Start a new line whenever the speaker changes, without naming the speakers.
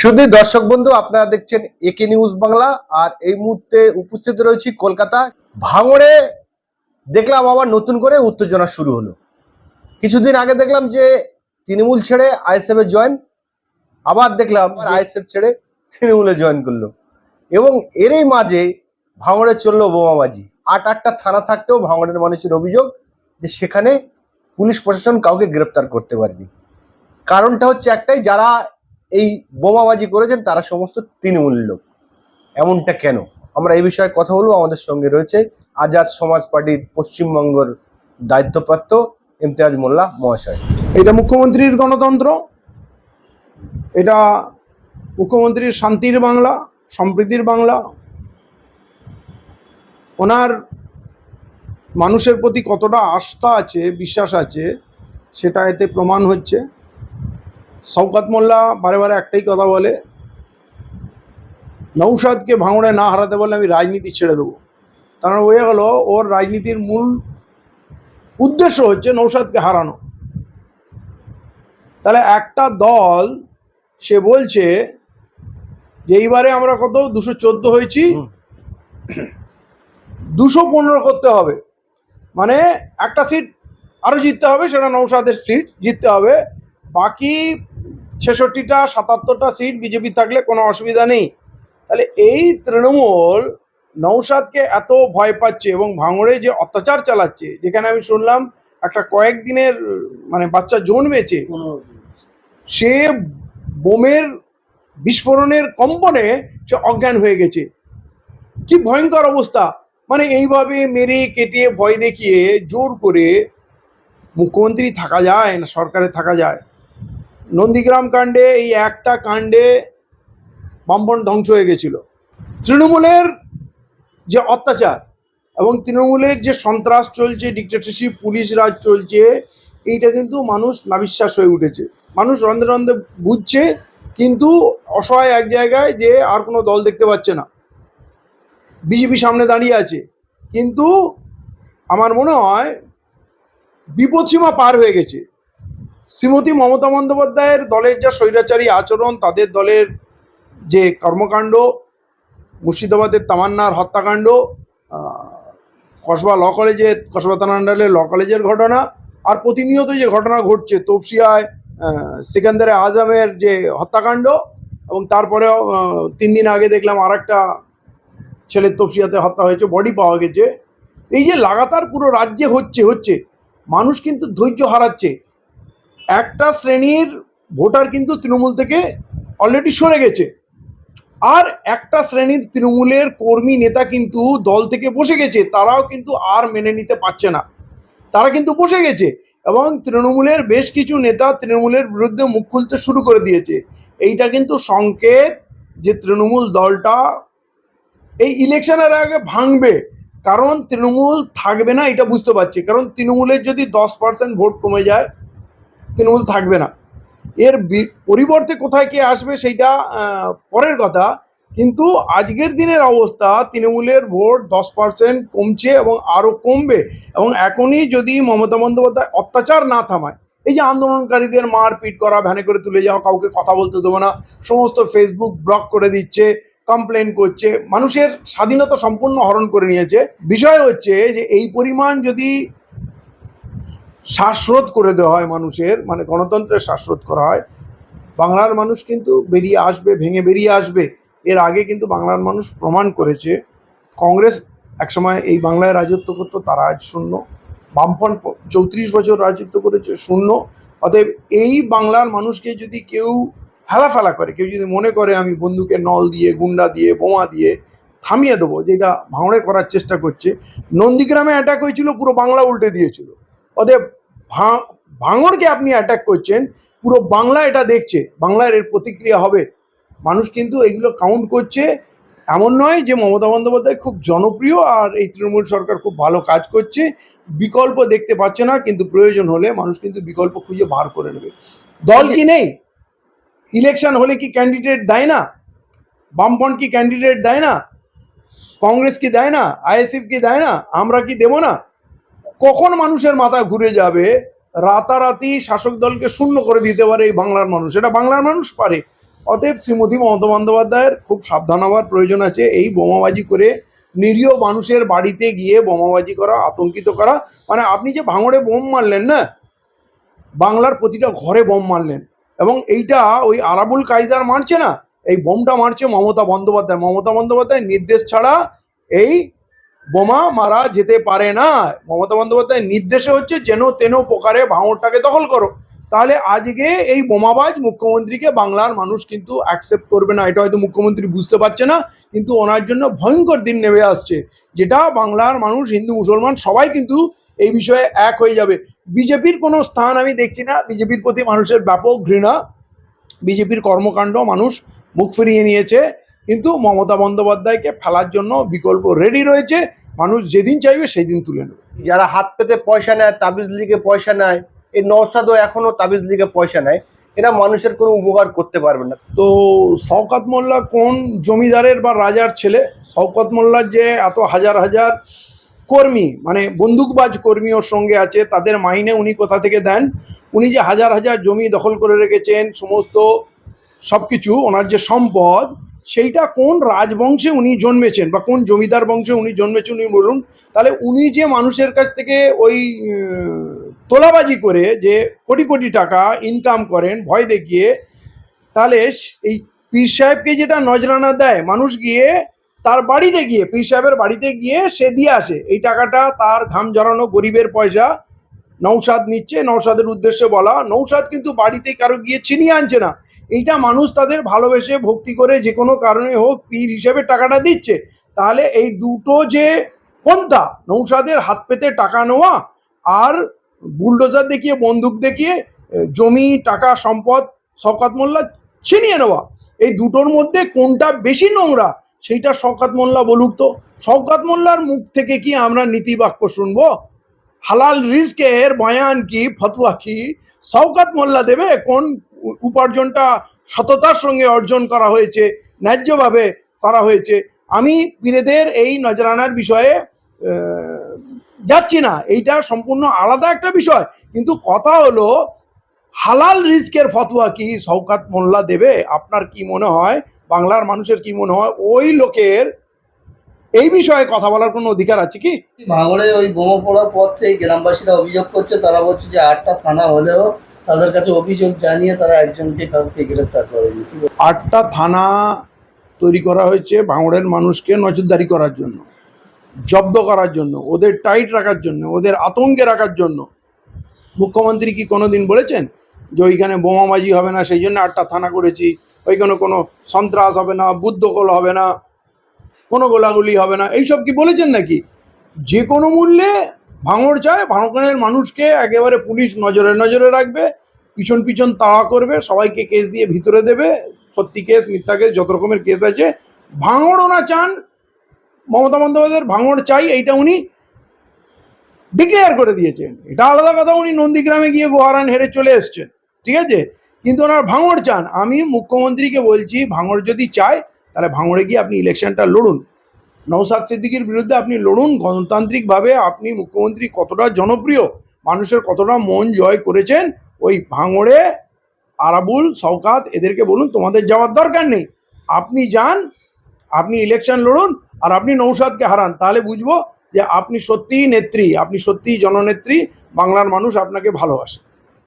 শুধু দর্শক বন্ধু, আপনারা দেখছেন একে নিউজ বাংলা, আর এই মুহূর্তে উপস্থিত রয়েছি কলকাতা ভাঙড়ে। দেখলাম আবার নতুন করে উত্তেজনা শুরু হলো। কিছুদিন আগে দেখলাম যে তৃণমূল ছেড়ে আইএসএফ এ জয়েন, আবার দেখলাম আইএসএফ ছেড়ে তৃণমূলে জয়েন করল। এবং এরই মাঝে ভাঙড়ে চলল বোমাবাজি। আট আটটা থানা থাকতেও ভাঙড়ের মানুষের অভিযোগ যে সেখানে পুলিশ প্রশাসন কাউকে গ্রেপ্তার করতে পারেনি। কারণটা হচ্ছে একটাই, যারা এই বোমাবাজি করেছেন তারা সমস্ত তৃণমূল লোক। এমনটা কেন? আমরা এই বিষয়ে কথা বলব। আমাদের সঙ্গে রয়েছে আজাদ সমাজ পার্টির পশ্চিমবঙ্গের দায়িত্বপ্রাপ্ত ইমতিয়াজ মোল্লা মহাশয়।
এটা মুখ্যমন্ত্রীর গণতন্ত্র, এটা মুখ্যমন্ত্রীর শান্তির বাংলা, সম্প্রীতির বাংলা। ওনার মানুষের প্রতি কতটা আস্থা আছে, বিশ্বাস আছে, সেটা এতে প্রমাণ হচ্ছে। শওকাত মোল্লা বারে বারে একটাই কথা বলে নৌসাদকে ভাঙড়ে না হারাতে বলে আমি রাজনীতি ছেড়ে দেবো। কারণ মানে হয়ে গেল ওর রাজনীতির মূল উদ্দেশ্য হচ্ছে নৌসাদকে হারানো। তাহলে একটা দল সে বলছে যে এইবারে আমরা কত? দুশো চোদ্দ হয়েছি। দুশো পনেরো করতে হবে। মানে একটা সিট আরও জিততে হবে সেটা নৌসাদের সিট জিততে হবে। বাকি ছেষট্টিটা, সাতাত্তরটা সিট বিজেপি থাকলে কোনো অসুবিধা নেই। তাহলে এই তৃণমূল নৌসাদকে এত ভয় পাচ্ছে এবং ভাঙড়ে যে অত্যাচার চালাচ্ছে, যেখানে আমি শুনলাম একটা কয়েকদিনের মানে বাচ্চা জন্মেছে সে বোমের বিস্ফোরণের কম্পনে সে অজ্ঞান হয়ে গেছে। কি ভয়ঙ্কর অবস্থা! মানে এইভাবে মেরে কেটে ভয় দেখিয়ে জোর করে মুখ্যমন্ত্রী থাকা যায় না, সরকারে থাকা যায়। নন্দীগ্রাম কাণ্ডে, এই একটা কাণ্ডে বামপন ধ্বংস হয়ে গেছিল। তৃণমূলের যে অত্যাচার এবং তৃণমূলের যে সন্ত্রাস চলছে ডিক্টেটরশিপ পুলিশ রাজ চলছে, এইটা কিন্তু মানুষ নাবিশ্বাস হয়ে উঠেছে। মানুষ রন্ধে রন্ধে বুঝছে, কিন্তু অসহায় এক জায়গায় যে আর কোনো দল দেখতে পাচ্ছে না। বিজেপি সামনে দাঁড়িয়ে আছে। কিন্তু আমার মনে হয় বিপদসীমা পার হয়ে গেছে। শ্রীমতী মমতা বন্দ্যোপাধ্যায়ের দলের যা স্বৈরাচারী আচরণ, তাদের দলের যে কর্মকাণ্ড, মুর্শিদাবাদের তামান্নার হত্যাকাণ্ড কসবা ল কলেজে, কসবা থানা ল কলেজের ঘটনা, আর প্রতিনিয়ত যে ঘটনা ঘটছে, তপসিয়ায় সিকান্দারে আজমের যে হত্যাকাণ্ড, এবং তারপরেও তিন দিন আগে দেখলাম আর একটা ছেলের তপসিয়াতে হত্যা হয়েছে বডি পাওয়া গেছে। এই যে লাগাতার পুরো রাজ্যে হচ্ছে হচ্ছে, মানুষ কিন্তু ধৈর্য হারাচ্ছে। একটা শ্রেণির ভোটার কিন্তু তৃণমূল থেকে অলরেডি সরে গেছে। আর একটা শ্রেণির তৃণমূলের কর্মী নেতা কিন্তু দল থেকে বসে গেছে, তারাও কিন্তু আর মেনে নিতে পারছে না। তারা কিন্তু বসে গেছে এবং তৃণমূলের বেশ কিছু নেতা তৃণমূলের বিরুদ্ধে মুখ খুলতে শুরু করে দিয়েছে। এইটা কিন্তু সংকেত যে তৃণমূল দলটা এই ইলেকশনের আগে ভাঙবে, কারণ তৃণমূল থাকবে না, এটা বুঝতে পারছি। কারণ তৃণমূলের যদি দশ পার্সেন্ট ভোট কমে যায় তৃণমূল থাকবে না। এর পরিবর্তে কোথায় কে আসবে সেইটা পরের কথা। কিন্তু আজকের দিনের অবস্থা তৃণমূলের ভোট দশ পার্সেন্ট কমছে এবং আরও কমবে এবং এখনই যদি মমতা বন্দ্যোপাধ্যায় অত্যাচার না থামায়, এই যে আন্দোলনকারীদের মারপিট করা, ভ্যানে করে তুলে যাওয়া, কাউকে কথা বলতে দেবো না, সমস্ত ফেসবুক ব্লক করে দিচ্ছে কমপ্লেন করছে, মানুষের স্বাধীনতা সম্পূর্ণ হরণ করে নিয়েছে। বিষয় হচ্ছে যে এই পরিমাণ যদি শ্বাসরোধ করে দেওয়া হয় মানুষের মানে গণতন্ত্রের শ্বাসরোধ করা হয়। বাংলার মানুষ কিন্তু বেরিয়ে আসবে, ভেঙে বেরিয়ে আসবে। এর আগে কিন্তু বাংলার মানুষ প্রমাণ করেছে, কংগ্রেস একসময় এই বাংলায় রাজত্ব করতো, তারা আজ শূন্য। বামফ্রন্ট চৌত্রিশ বছর রাজত্ব করেছে, শূন্য। অতএব এই বাংলার মানুষকে যদি কেউ হেলাফেলা করে, কেউ যদি মনে করে আমি বন্দুকে নল দিয়ে, গুন্ডা দিয়ে, বোমা দিয়ে থামিয়ে দেবো, যেটা ভাঙড়ে করার চেষ্টা করছে, নন্দীগ্রামে অ্যাটাক হয়েছিল, পুরো বাংলা উল্টে দিয়েছিল। অতএব ভাঙড়কে আপনি অ্যাটাক করছেন, পুরো বাংলা এটা দেখছে, বাংলার এর প্রতিক্রিয়া হবে। মানুষ কিন্তু এগুলো কাউন্ট করছে, এমন নয় যে মমতা বন্দ্যোপাধ্যায় খুব জনপ্রিয় আর এই তৃণমূল সরকার খুব ভালো কাজ করছে। বিকল্প দেখতে পাচ্ছে না, কিন্তু প্রয়োজন হলে মানুষ কিন্তু বিকল্প খুঁজে বার করে নেবে। দল কি নেই? ইলেকশন হলে কি ক্যান্ডিডেট দেয় না? বামপন্থ কি ক্যান্ডিডেট দেয় না? কংগ্রেস কি দেয় না? আইএসএফ কি দেয় না? আমরা কি দেবো না? কখন মানুষের মাথা ঘুরে যাবে? রাতারাতি শাসক দলকে শূন্য করে দিতে পারে এই বাংলার মানুষ। এটা বাংলার মানুষ পারে। অতএব শ্রীমতী মমতা বন্দ্যোপাধ্যায়ের খুব সাবধান হওয়ার প্রয়োজন আছে। এই বোমাবাজি করে নিরীহ মানুষের বাড়িতে গিয়ে বোমাবাজি করা, আতঙ্কিত করা মানে আপনি যে ভাঙড়ে বোম মারলেন না, বাংলার প্রতিটা ঘরে বোম মারলেন। এবং এইটা ওই আরাবুল কাইজার মারছে না, এই বোমটা মারছে মমতা বন্দ্যোপাধ্যায়। মমতা বন্দ্যোপাধ্যায় নির্দেশ ছাড়া এই বোমা মারা যেতে পারে না। মমতা বন্দ্যোপাধ্যায়ের নির্দেশে হচ্ছে যেন তেন প্রকারে ভাঙরটাকে দখল করো। তাহলে আজকে এই বোমাবাজ মুখ্যমন্ত্রীকে বাংলার মানুষ কিন্তু অ্যাকসেপ্ট করবে না। এটা হয়তো মুখ্যমন্ত্রী বুঝতে পারছে না, কিন্তু ওনার জন্য ভয়ঙ্কর দিন নেমে আসছে। যেটা বাংলার মানুষ, হিন্দু, মুসলমান সবাই কিন্তু এই বিষয়ে এক হয়ে যাবে। বিজেপির কোনো স্থান আমি দেখছি না। বিজেপির প্রতি মানুষের ব্যাপক ঘৃণা। বিজেপির কর্মকাণ্ড মানুষ মুখ ফিরিয়ে নিয়েছে। কিন্তু মমতা বন্দ্যোপাধ্যায়কে ফেলার জন্য বিকল্প রেডি রয়েছে। মানুষ যেদিন চাইবে সেই দিন তুলে নেবে।
যারা হাত পেতে পয়সা নেয়, তাবিজ লিগে পয়সা নেয়, এই নওসাদও এখনও তাবিজ লিগে পয়সা নেয়, এরা মানুষের কোনো উপকার করতে পারবে না।
তো শওকত মোল্লা কোন জমিদারের বা রাজার ছেলে? শওকত মোল্লার যে এত হাজার হাজার কর্মী মানে বন্দুকবাজ কর্মী ওর সঙ্গে আছে, তাদের মাইনে উনি কোথা থেকে দেন? উনি যে হাজার হাজার জমি দখল করে রেখেছেন, সমস্ত সব কিছু ওনার যে সম্পদ সেইটা কোন রাজবংশে উনি জন্মেছেন বা কোন জমিদার বংশে উনি জন্মেছেন উনি বলুন, তাহলে উনি যে মানুষের কাছ থেকে ওই তোলাবাজি করে যে কোটি কোটি টাকা ইনকাম করেন, ভয় দেখিয়ে, তাহলে এই পীর সাহেবকে যেটা নজরানা দেয়, মানুষ গিয়ে তার বাড়িতে গিয়ে, পীর সাহেবের বাড়িতে গিয়ে সে দিয়ে আসে। এই টাকাটা তার ঘাম জড়ানো গরিবের পয়সা নৌসাদ নিচ্ছে, নৌসাদের উদ্দেশ্যে বলা। নৌসাদ কিন্তু বাড়িতে কারও গিয়ে ছিনিয়ে আনছে না। এইটা মানুষ তাদের ভালোবেসে ভক্তি করে যে কোনো কারণে হোক পীর হিসেবে টাকাটা দিচ্ছে। তাহলে এই দুটো যে পন্থা, নৌসাদের হাত পেতে টাকা নেওয়া আর বুলডোজার দেখিয়ে, বন্দুক দেখিয়ে, জমি, টাকা, সম্পদ, শওকাত মোল্লা ছিনিয়ে নেওয়া। এই দুটোর মধ্যে কোনটা বেশি নোংরা, সেইটা শওকাত মোল্লা বলুক তো। শওকাত মোল্লার মুখ থেকে কি আমরা নীতিবাক্য শুনব? হালাল রিস্কের বয়ান কি, ফতুয়া কি? শওকাত মোল্লা দেবে কোন উপার্জনটা সততার সঙ্গে অর্জন করা হয়েছে, ন্যায্যভাবে করা হয়েছে? আমি পীরেদের এই নজরানার বিষয়ে যাচ্ছি না। এইটা সম্পূর্ণ আলাদা একটা বিষয়। কিন্তু কথা হলো, হালাল রিস্কের ফতোয়া কি, শওকাত মোল্লা দেবে? আপনার কি মনে হয়? বাংলার মানুষের কি মনে হয়? ওই লোকের এই বিষয়ে কথা বলার কোনো অধিকার আছে কি?
ভাঙড়ে ওই বোমা পড়ার পর থেকে গ্রামবাসীরা অভিযোগ করছে তারা বলছে যে আটটা থানা হলেও তাদের কাছে অভিযোগ জানিয়ে তারা একজনকে কাউকে গ্রেফতার করেনি।
আটটা থানা তৈরি করা হয়েছে ভাঙড়ের মানুষকে নজরদারি করার জন্য জব্দ করার জন্য ওদের টাইট রাখার জন্য ওদের আতঙ্কে রাখার জন্য। মুখ্যমন্ত্রী কি কোনো দিন বলেছেন যে ওইখানে বোমাবাজি হবে না সেই জন্য আটটা থানা করেছি ওইখানে কোনো সন্ত্রাস হবে না বুদ্ধকল হবে না? কোনো গোলাগুলি হবে না। এইসব কি বলেছেন নাকি? যে কোনো মূল্যে ভাঙড় চায়, ভাঙড়ের মানুষকে একেবারে পুলিশ নজরে নজরে রাখবে, পিছন পিছন তাড়া করবে, সবাইকে কেস দিয়ে ভিতরে দেবে, সত্যি কেস, মিথ্যা কেস, যত রকমের কেস আছে। ভাঙড় ওনা চান, মমতা বন্দ্যোপাধ্যায়ের ভাঙড় চাই, এইটা উনি ডিক্লেয়ার করে দিয়েছেন। এটা আলাদা কথা, উনি নন্দীগ্রামে গিয়ে গোহারান হেরে চলে এসছেন। ঠিক আছে? কিন্তু ওনার ভাঙড় চান। আমি মুখ্যমন্ত্রীকে বলছি, ভাঙড় যদি চায় তাহলে ভাঙড়ে গিয়ে আপনি ইলেকশনটা লড়ুন। নৌসাদ সিদ্দিকির বিরুদ্ধে আপনি লড়ুন। গণতান্ত্রিকভাবে আপনি মুখ্যমন্ত্রী কতটা জনপ্রিয়, মানুষের কতটা মন জয় করেছেন, ওই ভাঙড়ে, আরাবুল, শওকাত, এদেরকে বলুন, তোমাদের যাওয়ার দরকার নেই। আপনি যান, আপনি ইলেকশন লড়ুন, আর আপনি নৌসাদকে হারান। তাহলে বুঝব যে আপনি সত্যিই নেত্রী, আপনি সত্যিই জননেত্রী, বাংলার মানুষ আপনাকে ভালোবাসে।